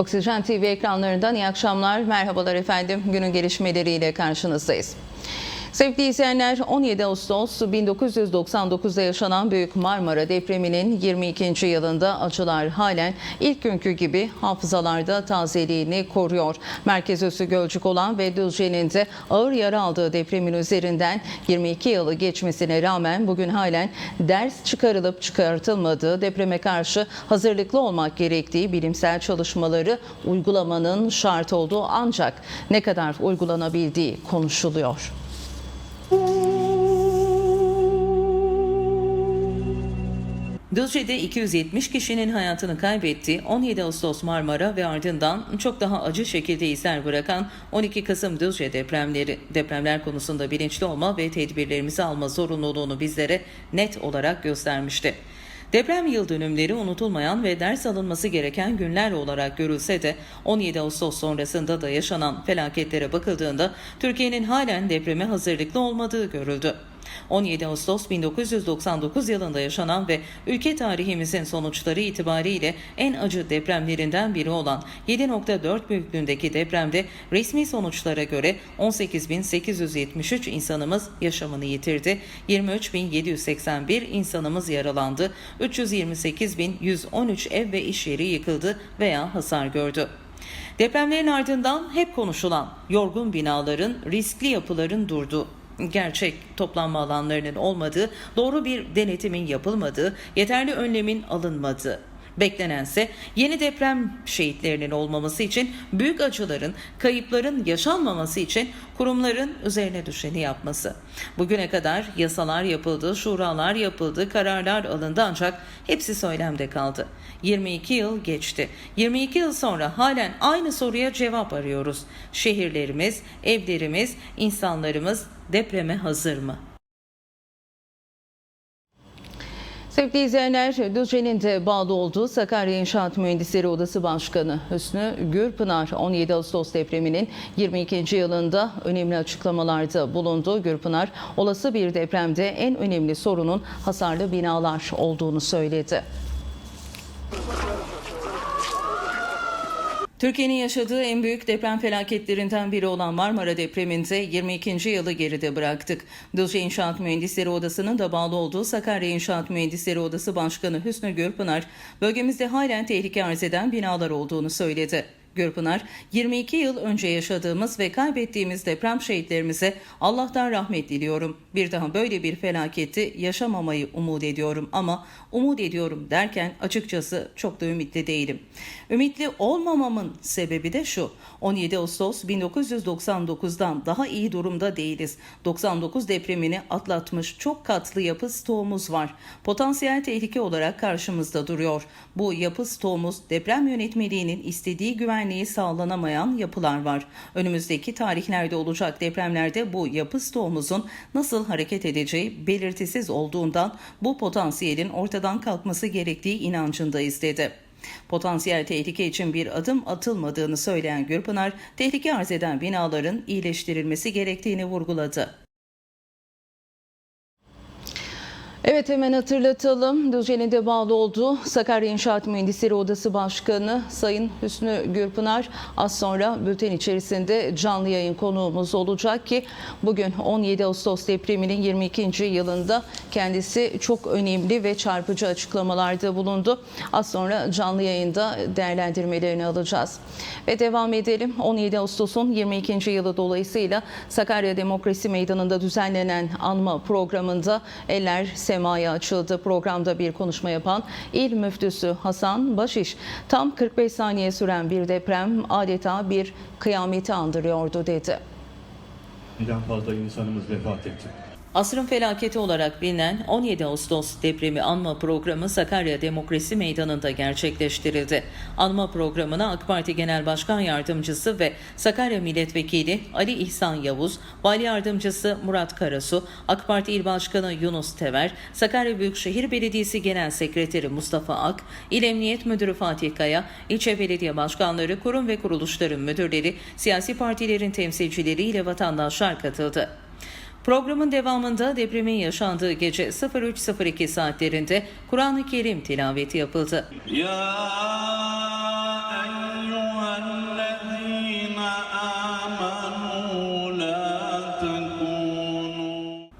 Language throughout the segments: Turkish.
Oksijen TV ekranlarından iyi akşamlar. Merhabalar efendim. Günün gelişmeleriyle karşınızdayız. Sevgili izleyenler 17 Ağustos 1999'da yaşanan Büyük Marmara depreminin 22. yılında acılar halen ilk günkü gibi hafızalarda tazeliğini koruyor. Merkez üssü Gölcük olan ve Düzce'nin de ağır yara aldığı depremin üzerinden 22 yılı geçmesine rağmen bugün halen ders çıkarılıp çıkartılmadığı depreme karşı hazırlıklı olmak gerektiği bilimsel çalışmaları uygulamanın şart olduğu ancak ne kadar uygulanabildiği konuşuluyor. Düzce'de 270 kişinin hayatını kaybetti. 17 Ağustos Marmara ve ardından çok daha acı şekilde izler bırakan 12 Kasım Düzce depremleri. Depremler konusunda bilinçli olma ve tedbirlerimizi alma zorunluluğunu bizlere net olarak göstermişti. Deprem yıl dönümleri unutulmayan ve ders alınması gereken günler olarak görülse de 17 Ağustos sonrasında da yaşanan felaketlere bakıldığında Türkiye'nin halen depreme hazırlıklı olmadığı görüldü. 17 Ağustos 1999 yılında yaşanan ve ülke tarihimizin sonuçları itibariyle en acı depremlerinden biri olan 7.4 büyüklüğündeki depremde resmi sonuçlara göre 18.873 insanımız yaşamını yitirdi, 23.781 insanımız yaralandı, 328.113 ev ve iş yeri yıkıldı veya hasar gördü. Depremlerin ardından hep konuşulan yorgun binaların, riskli yapıların durduğu, gerçek toplanma alanlarının olmadığı, doğru bir denetimin yapılmadığı, yeterli önlemin alınmadığı. Beklenense yeni deprem şehitlerinin olmaması için büyük acıların, kayıpların yaşanmaması için kurumların üzerine düşeni yapması. Bugüne kadar yasalar yapıldı, şuralar yapıldı, kararlar alındı ancak hepsi söylemde kaldı. 22 yıl geçti. 22 yıl sonra halen aynı soruya cevap arıyoruz. Şehirlerimiz, evlerimiz, insanlarımız depreme hazır mı? Sevgili izleyenler, Düzce'nin de bağlı olduğu Sakarya İnşaat Mühendisleri Odası Başkanı Hüsnü Gürpınar 17 Ağustos depreminin 22. yılında önemli açıklamalarda bulundu. Gürpınar, olası bir depremde en önemli sorunun hasarlı binalar olduğunu söyledi. Türkiye'nin yaşadığı en büyük deprem felaketlerinden biri olan Marmara depreminde 22. yılı geride bıraktık. Düzce İnşaat Mühendisleri Odası'nın da bağlı olduğu Sakarya İnşaat Mühendisleri Odası Başkanı Hüsnü Gürpınar, bölgemizde halen tehlike arz eden binalar olduğunu söyledi. Gürpınar, 22 yıl önce yaşadığımız ve kaybettiğimiz deprem şehitlerimize Allah'tan rahmet diliyorum. Bir daha böyle bir felaketi yaşamamayı umut ediyorum ama umut ediyorum derken açıkçası çok da ümitli değilim. Ümitli olmamamın sebebi de şu. 17 Ağustos 1999'dan daha iyi durumda değiliz. 99 depremini atlatmış çok katlı yapı stoğumuz var. Potansiyel tehlike olarak karşımızda duruyor. Bu yapı stoğumuz deprem yönetmeliğinin istediği güvenliği sağlanamayan yapılar var. Önümüzdeki tarihlerde olacak depremlerde bu yapı stoğumuzun nasıl hareket edeceği belirtisiz olduğundan bu potansiyelin ortadan kalkması gerektiği inancındayız dedi. Potansiyel tehlike için bir adım atılmadığını söyleyen Gürpınar, tehlike arz eden binaların iyileştirilmesi gerektiğini vurguladı. Evet hemen hatırlatalım. Düzce'nin de bağlı olduğu Sakarya İnşaat Mühendisleri Odası Başkanı Sayın Hüsnü Gürpınar az sonra bülten içerisinde canlı yayın konuğumuz olacak ki bugün 17 Ağustos depreminin 22. yılında kendisi çok önemli ve çarpıcı açıklamalarda bulundu. Az sonra canlı yayında değerlendirmelerini alacağız. Ve devam edelim. 17 Ağustos'un 22. yılı dolayısıyla Sakarya Demokrasi Meydanı'nda düzenlenen anma programında eller semaya açıldı. Programda bir konuşma yapan İl Müftüsü Hasan Başiş tam 45 saniye süren bir deprem adeta bir kıyameti andırıyordu dedi. Birden fazla insanımız vefat etti. Asrın felaketi olarak bilinen 17 Ağustos depremi anma programı Sakarya Demokrasi Meydanı'nda gerçekleştirildi. Anma programına AK Parti Genel Başkan Yardımcısı ve Sakarya Milletvekili Ali İhsan Yavuz, Vali Yardımcısı Murat Karasu, AK Parti İl Başkanı Yunus Tever, Sakarya Büyükşehir Belediyesi Genel Sekreteri Mustafa Ak, İl Emniyet Müdürü Fatih Kaya, ilçe belediye başkanları, kurum ve kuruluşların müdürleri, siyasi partilerin temsilcileri ile vatandaşlar katıldı. Programın devamında depremin yaşandığı gece 03.02 saatlerinde Kur'an-ı Kerim tilaveti yapıldı. Ya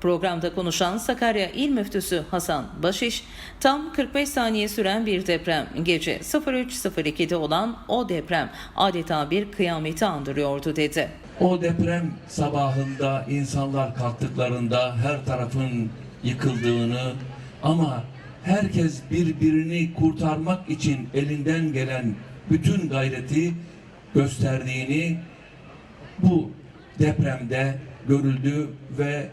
Programda konuşan Sakarya İl Müftüsü Hasan Başiş, tam 45 saniye süren bir deprem, gece 03.02'de olan o deprem adeta bir kıyameti andırıyordu dedi. O deprem sabahında insanlar kalktıklarında her tarafın yıkıldığını ama herkes birbirini kurtarmak için elinden gelen bütün gayreti gösterdiğini bu depremde görüldü ve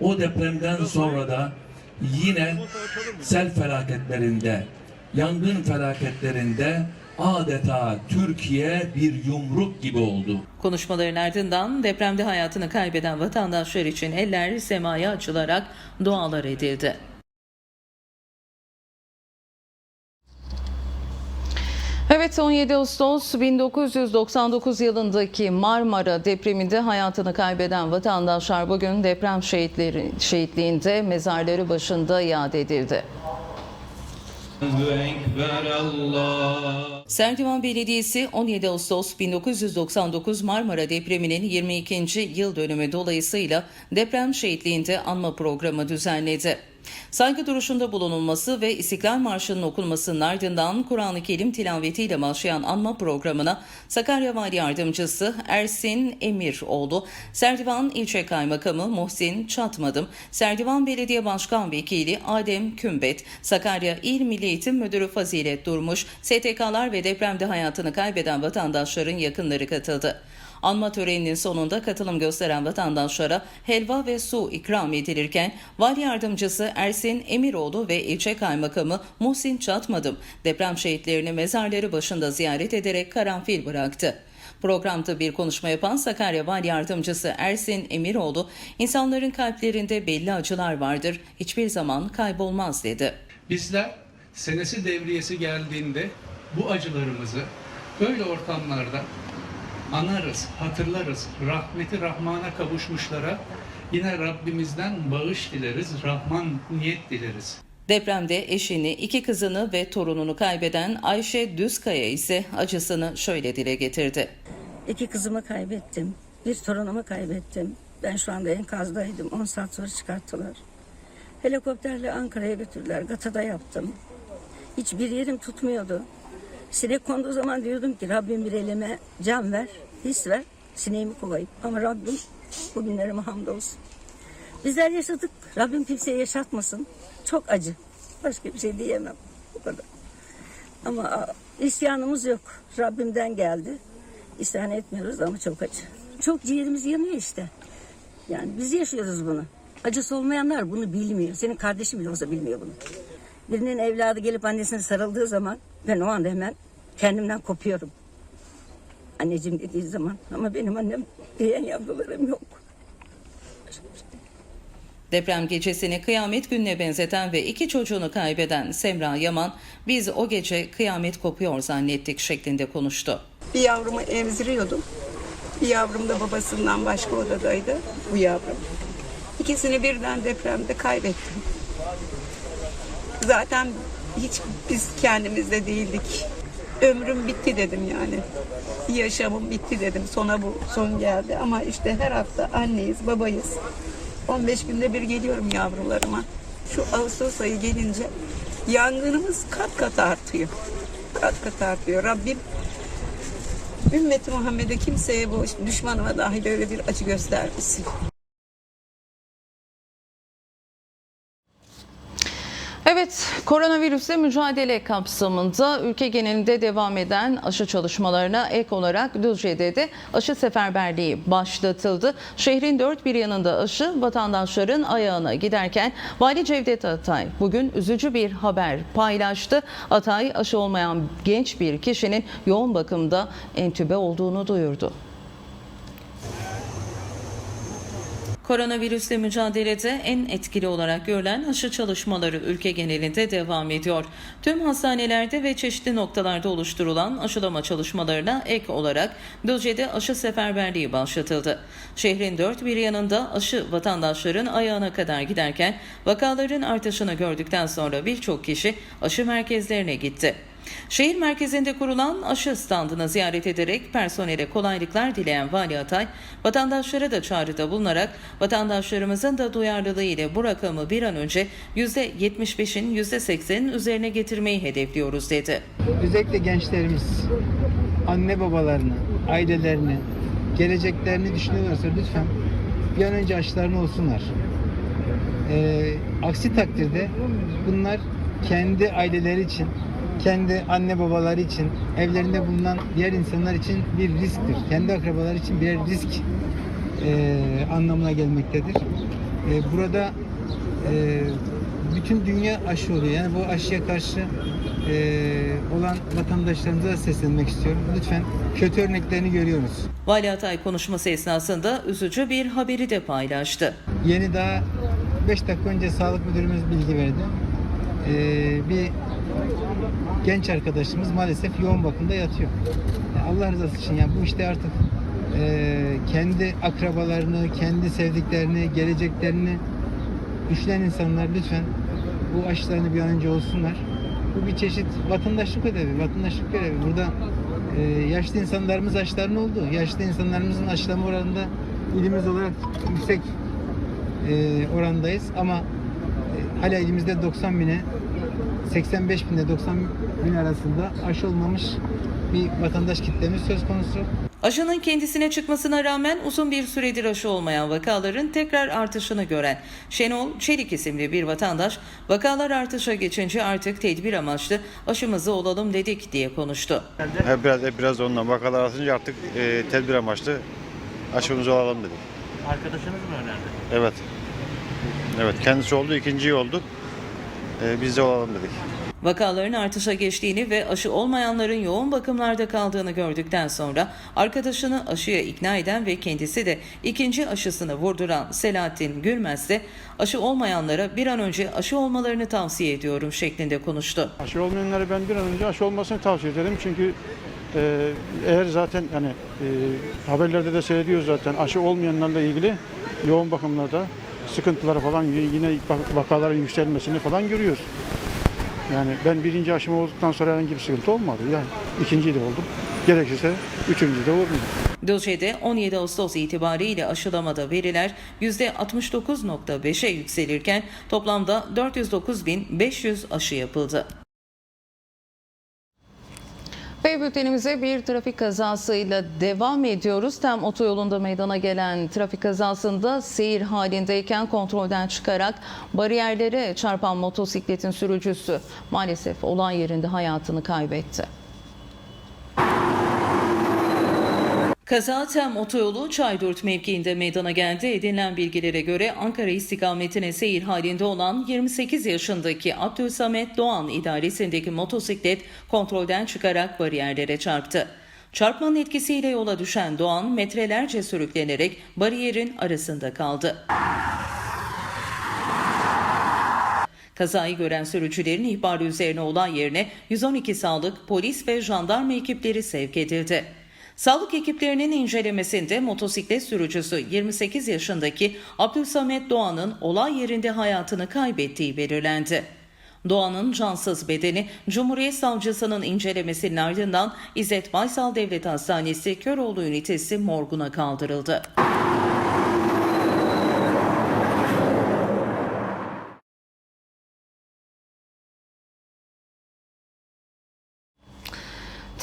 o depremden sonra da yine sel felaketlerinde, yangın felaketlerinde adeta Türkiye bir yumruk gibi oldu. Konuşmaların ardından depremde hayatını kaybeden vatandaşlar için eller semaya açılarak dualar edildi. Evet 17 Ağustos 1999 yılındaki Marmara depreminde hayatını kaybeden vatandaşlar bugün deprem şehitleri şehitliğinde mezarları başında iade edildi. Serdivan Belediyesi 17 Ağustos 1999 Marmara depreminin 22. yıl dönümü dolayısıyla deprem şehitliğinde anma programı düzenledi. Saygı duruşunda bulunulması ve İstiklal Marşı'nın okunmasının ardından Kur'an-ı Kerim tilavetiyle başlayan anma programına Sakarya Vali Yardımcısı Ersin Emiroğlu, Serdivan İlçe Kaymakamı Muhsin Çatmadım, Serdivan Belediye Başkan Vekili Adem Kümbet, Sakarya İl Milli Eğitim Müdürü Fazilet Durmuş, STK'lar ve depremde hayatını kaybeden vatandaşların yakınları katıldı. Anma töreninin sonunda katılım gösteren vatandaşlara helva ve su ikram edilirken Vali Yardımcısı Ersin Emiroğlu ve ilçe kaymakamı Muhsin Çatmadım deprem şehitlerini mezarları başında ziyaret ederek karanfil bıraktı. Programda bir konuşma yapan Sakarya Vali Yardımcısı Ersin Emiroğlu, insanların kalplerinde belli acılar vardır, hiçbir zaman kaybolmaz dedi. Bizler senesi devriyesi geldiğinde bu acılarımızı böyle ortamlarda anarız, hatırlarız. Rahmeti Rahman'a kavuşmuşlara yine Rabbimizden bağış dileriz, Rahman niyet dileriz. Depremde eşini, iki kızını ve torununu kaybeden Ayşe Düzkaya ise acısını şöyle dile getirdi. İki kızımı kaybettim. Bir torunumu kaybettim. Ben şu anda enkazdaydım. 10 saat sonra çıkarttılar. Helikopterle Ankara'ya götürdüler. Gata'da yaptım. Hiçbir yerim tutmuyordu. Sinek konduğu zaman diyordum ki Rabbim bir elime can ver, his ver, sineğimi kovayım. Ama Rabbim bugünlerime hamdolsun. Bizler yaşadık. Rabbim kimseye yaşatmasın. Çok acı. Başka bir şey diyemem. Bu kadar. Ama isyanımız yok. Rabbimden geldi. İsyan etmiyoruz ama çok acı. Çok ciğerimiz yanıyor işte. Yani biz yaşıyoruz bunu. Acısı olmayanlar bunu bilmiyor. Senin kardeşin bile olsa bilmiyor bunu. Birinin evladı gelip annesine sarıldığı zaman ben o anda hemen kendimden kopuyorum. Anneciğim dediği zaman ama benim annem diyen yavrularım yok. Deprem gecesini kıyamet gününe benzeten ve iki çocuğunu kaybeden Semra Yaman, biz o gece kıyamet kopuyor zannettik şeklinde konuştu. Bir yavrumu emziriyordum. Bir yavrum da babasından başka odadaydı. Bu yavrum. İkisini birden depremde kaybettim. Zaten hiç biz kendimizde değildik. Ömrüm bitti dedim yani. Yaşamım bitti dedim. Sona bu son geldi. Ama işte her hafta anneyiz, babayız. 15 günde bir geliyorum yavrularıma. Şu Ağustos ayı gelince yangınımız kat kat artıyor. Kat kat artıyor. Rabbim Ümmeti Muhammed'e kimseye bu düşmanıma dahil öyle bir acı göstermesin. Evet, koronavirüsle mücadele kapsamında ülke genelinde devam eden aşı çalışmalarına ek olarak Düzce'de de aşı seferberliği başlatıldı. Şehrin dört bir yanında aşı vatandaşların ayağına giderken Vali Cevdet Atay bugün üzücü bir haber paylaştı. Atay aşı olmayan genç bir kişinin yoğun bakımda entübe olduğunu duyurdu. Koronavirüsle mücadelede en etkili olarak görülen aşı çalışmaları ülke genelinde devam ediyor. Tüm hastanelerde ve çeşitli noktalarda oluşturulan aşılama çalışmalarına ek olarak Düzce'de aşı seferberliği başlatıldı. Şehrin dört bir yanında aşı vatandaşların ayağına kadar giderken vakaların artışını gördükten sonra birçok kişi aşı merkezlerine gitti. Şehir merkezinde kurulan aşı standını ziyaret ederek personele kolaylıklar dileyen Vali Atay, vatandaşlara da çağrıda bulunarak vatandaşlarımızın da duyarlılığı ile bu rakamı bir an önce %75'in %80'in üzerine getirmeyi hedefliyoruz dedi. özellikle gençlerimiz anne babalarını, ailelerini, geleceklerini düşünüyorlarsa lütfen bir an önce aşılarını olsunlar. Ee, aksi takdirde bunlar kendi aileleri için, kendi anne babaları için, evlerinde bulunan diğer insanlar için bir risktir. Kendi akrabaları için bir risk e, anlamına gelmektedir. E, burada e, bütün dünya aşı oluyor. Yani bu aşıya karşı e, olan vatandaşlarımıza seslenmek istiyorum. Lütfen kötü örneklerini görüyoruz. Vali Atay konuşması esnasında üzücü bir haberi de paylaştı. Yeni daha 5 dakika önce sağlık müdürümüz bilgi verdi. E, bir genç arkadaşımız maalesef yoğun bakımda yatıyor. Allah rızası için yani bu işte artık e, kendi akrabalarını, kendi sevdiklerini, geleceklerini düşünen insanlar lütfen bu aşılarını bir an önce olsunlar. Bu bir çeşit vatandaşlık ödevi, vatandaşlık görevi. Burada e, yaşlı insanlarımız aşılarını oldu. Yaşlı insanlarımızın aşılama oranında ilimiz olarak yüksek e, orandayız ama e, hala elimizde 90 bine 85 binde 90 bin arasında aşı olmamış bir vatandaş kitlemiz söz konusu. Aşının kendisine çıkmasına rağmen uzun bir süredir aşı olmayan vakaların tekrar artışını gören Şenol Çelik isimli bir vatandaş vakalar artışa geçince artık tedbir amaçlı aşımızı olalım dedik diye konuştu. Hep biraz hep biraz ondan vakalar artınca artık e, tedbir amaçlı aşımızı alalım dedik. Arkadaşınız mı önerdi? Evet. Evet kendisi oldu ikinciyi oldu. E, biz de olalım dedik. Vakaların artışa geçtiğini ve aşı olmayanların yoğun bakımlarda kaldığını gördükten sonra arkadaşını aşıya ikna eden ve kendisi de ikinci aşısını vurduran Selahattin Gülmez de aşı olmayanlara bir an önce aşı olmalarını tavsiye ediyorum şeklinde konuştu. Aşı olmayanlara ben bir an önce aşı olmasını tavsiye ederim. Çünkü e, eğer zaten hani e, haberlerde de seyrediyoruz zaten aşı olmayanlarla ilgili yoğun bakımlarda sıkıntıları falan yine vak- vakaların yükselmesini falan görüyoruz. Yani ben birinci aşımı olduktan sonra herhangi bir sıkıntı olmadı. Yani ikinciyi de oldum. Gerekirse üçüncüyü de olurum. Düzce'de 17 Ağustos itibariyle aşılamada veriler %69.5'e yükselirken toplamda 409.500 aşı yapıldı. Ve bültenimize bir trafik kazasıyla devam ediyoruz. Tem otoyolunda meydana gelen trafik kazasında seyir halindeyken kontrolden çıkarak bariyerlere çarpan motosikletin sürücüsü maalesef olay yerinde hayatını kaybetti. Kaza Tem otoyolu Çaydurt mevkiinde meydana geldi. Edinilen bilgilere göre Ankara istikametine seyir halinde olan 28 yaşındaki Abdülsamet Doğan idaresindeki motosiklet kontrolden çıkarak bariyerlere çarptı. Çarpmanın etkisiyle yola düşen Doğan metrelerce sürüklenerek bariyerin arasında kaldı. Kazayı gören sürücülerin ihbarı üzerine olay yerine 112 sağlık, polis ve jandarma ekipleri sevk edildi. Sağlık ekiplerinin incelemesinde motosiklet sürücüsü 28 yaşındaki Abdülsamet Doğan'ın olay yerinde hayatını kaybettiği belirlendi. Doğan'ın cansız bedeni Cumhuriyet Savcısının incelemesinin ardından İzzet Baysal Devlet Hastanesi Köroğlu ünitesi morguna kaldırıldı.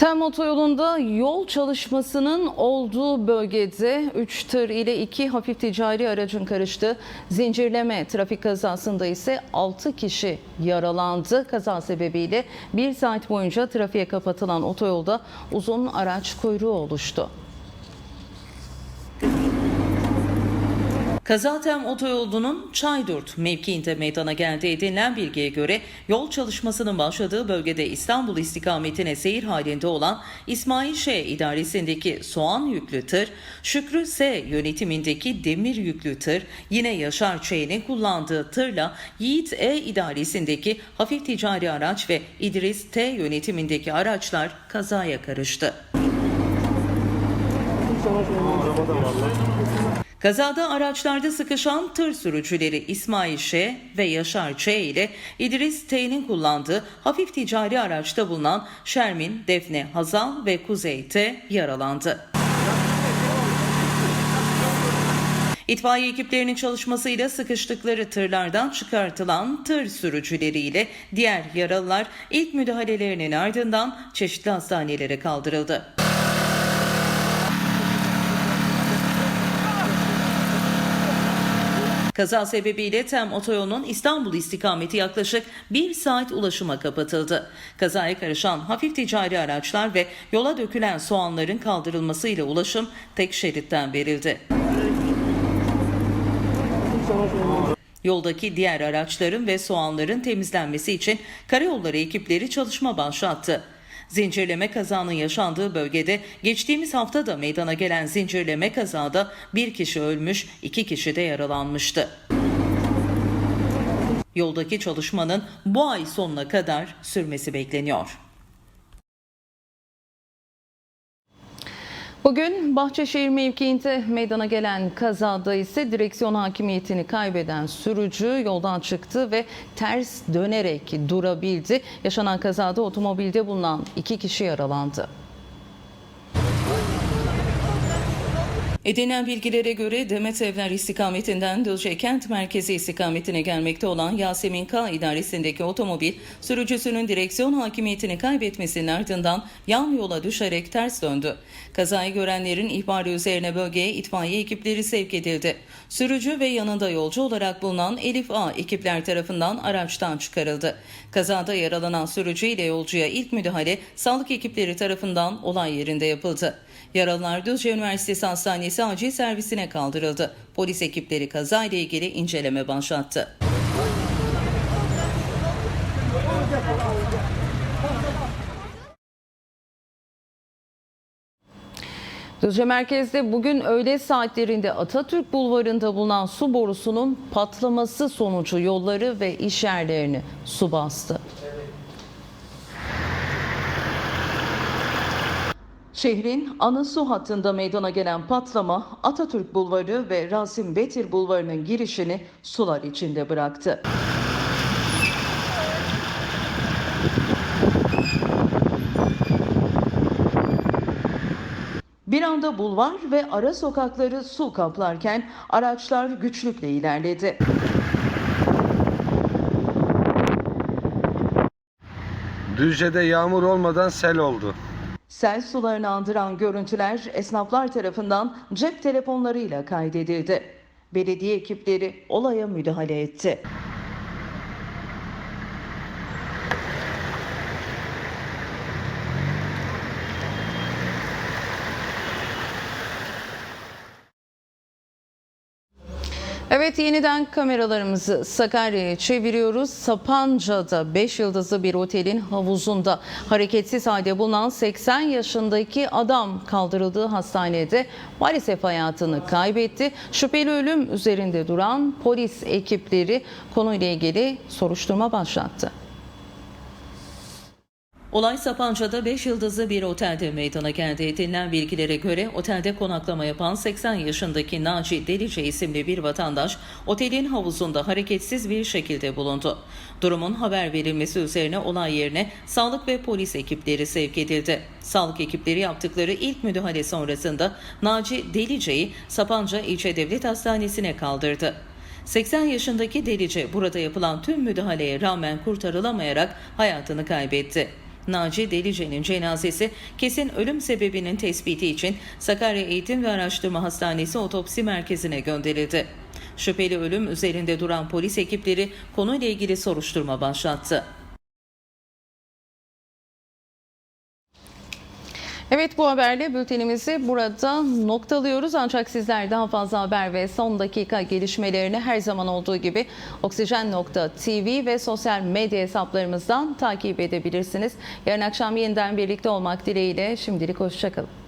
Tem otoyolunda yol çalışmasının olduğu bölgede 3 tır ile 2 hafif ticari aracın karıştığı zincirleme trafik kazasında ise 6 kişi yaralandı. Kaza sebebiyle 1 saat boyunca trafiğe kapatılan otoyolda uzun araç kuyruğu oluştu. Kazatem otoyolunun Çaydurt mevkiinde meydana geldi edinilen bilgiye göre yol çalışmasının başladığı bölgede İstanbul istikametine seyir halinde olan İsmail Ş. idaresindeki soğan yüklü tır, Şükrü S. yönetimindeki demir yüklü tır, yine Yaşar Ç'nin kullandığı tırla Yiğit E. idaresindeki hafif ticari araç ve İdris T. yönetimindeki araçlar kazaya karıştı. Kazada araçlarda sıkışan tır sürücüleri İsmail Ş. ve Yaşar Ç. ile İdris T'nin kullandığı hafif ticari araçta bulunan Şermin, Defne Hazal ve Kuzey T. yaralandı. İtfaiye ekiplerinin çalışmasıyla sıkıştıkları tırlardan çıkartılan tır sürücüleriyle diğer yaralılar ilk müdahalelerinin ardından çeşitli hastanelere kaldırıldı. Kaza sebebiyle TEM otoyolunun İstanbul istikameti yaklaşık bir saat ulaşıma kapatıldı. Kazaya karışan hafif ticari araçlar ve yola dökülen soğanların kaldırılmasıyla ulaşım tek şeritten verildi. Yoldaki diğer araçların ve soğanların temizlenmesi için karayolları ekipleri çalışma başlattı. Zincirleme kazanın yaşandığı bölgede geçtiğimiz hafta da meydana gelen zincirleme kazada bir kişi ölmüş, iki kişi de yaralanmıştı. Yoldaki çalışmanın bu ay sonuna kadar sürmesi bekleniyor. Bugün Bahçeşehir mevkiinde meydana gelen kazada ise direksiyon hakimiyetini kaybeden sürücü yoldan çıktı ve ters dönerek durabildi. Yaşanan kazada otomobilde bulunan iki kişi yaralandı. Edinilen bilgilere göre Demet Evler istikametinden Düzce kent merkezi istikametine gelmekte olan Yasemin K idaresindeki otomobil sürücüsünün direksiyon hakimiyetini kaybetmesinin ardından yan yola düşerek ters döndü. Kazayı görenlerin ihbarı üzerine bölgeye itfaiye ekipleri sevk edildi. Sürücü ve yanında yolcu olarak bulunan Elif A ekipler tarafından araçtan çıkarıldı. Kazada yaralanan sürücü ile yolcuya ilk müdahale sağlık ekipleri tarafından olay yerinde yapıldı. Yaralılar Düzce Üniversitesi Hastanesi acil servisine kaldırıldı. Polis ekipleri kazayla ilgili inceleme başlattı. Düzce merkezde bugün öğle saatlerinde Atatürk Bulvarı'nda bulunan su borusunun patlaması sonucu yolları ve iş yerlerini su bastı. Şehrin ana su hattında meydana gelen patlama Atatürk Bulvarı ve Rasim Betir Bulvarı'nın girişini sular içinde bıraktı. Bir anda bulvar ve ara sokakları su kaplarken araçlar güçlükle ilerledi. Düzce'de yağmur olmadan sel oldu. Sel sularını andıran görüntüler esnaflar tarafından cep telefonlarıyla kaydedildi. Belediye ekipleri olaya müdahale etti. Evet yeniden kameralarımızı Sakarya'ya çeviriyoruz. Sapanca'da 5 yıldızlı bir otelin havuzunda hareketsiz halde bulunan 80 yaşındaki adam kaldırıldığı hastanede maalesef hayatını kaybetti. Şüpheli ölüm üzerinde duran polis ekipleri konuyla ilgili soruşturma başlattı. Olay Sapanca'da 5 yıldızlı bir otelde meydana geldi. Edinilen bilgilere göre otelde konaklama yapan 80 yaşındaki Naci Delice isimli bir vatandaş otelin havuzunda hareketsiz bir şekilde bulundu. Durumun haber verilmesi üzerine olay yerine sağlık ve polis ekipleri sevk edildi. Sağlık ekipleri yaptıkları ilk müdahale sonrasında Naci Delice'yi Sapanca İlçe Devlet Hastanesi'ne kaldırdı. 80 yaşındaki Delice burada yapılan tüm müdahaleye rağmen kurtarılamayarak hayatını kaybetti. Naci Delice'nin cenazesi kesin ölüm sebebinin tespiti için Sakarya Eğitim ve Araştırma Hastanesi Otopsi Merkezi'ne gönderildi. Şüpheli ölüm üzerinde duran polis ekipleri konuyla ilgili soruşturma başlattı. Evet bu haberle bültenimizi burada noktalıyoruz. Ancak sizler daha fazla haber ve son dakika gelişmelerini her zaman olduğu gibi oksijen.tv ve sosyal medya hesaplarımızdan takip edebilirsiniz. Yarın akşam yeniden birlikte olmak dileğiyle şimdilik hoşçakalın.